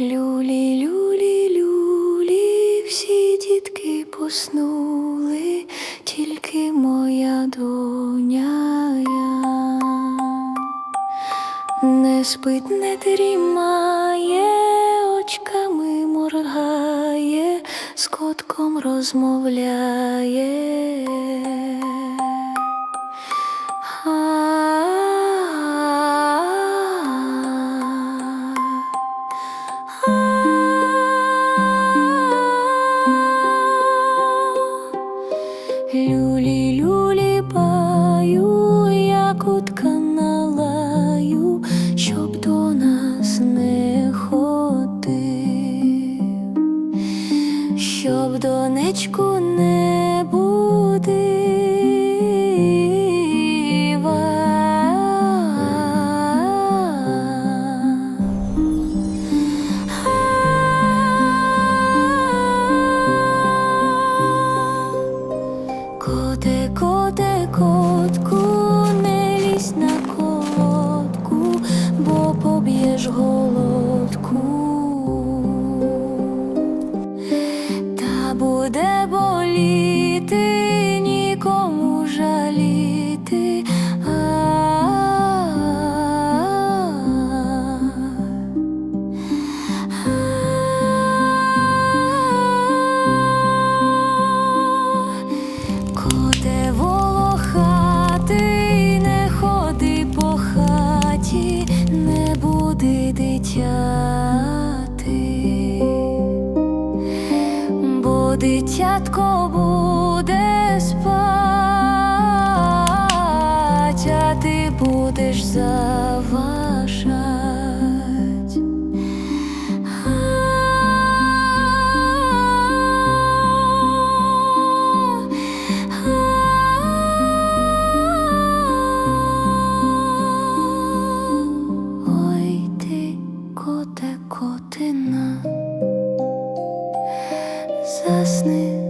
Люлі, люлі, люлі, всі дітки поснули, тільки моя доня я не спить, не дрімає, очками моргає, з котком розмовляє. Щоб донечку не будива. Коте, коте, котку, не лізь на колодку, бо поб'єш голодку. Буде боліти, нікому жаліти. Коте волохатий, не ходи по хаті, не буди дитяти, дитятко буде спать, а ти будеш заважать. засни,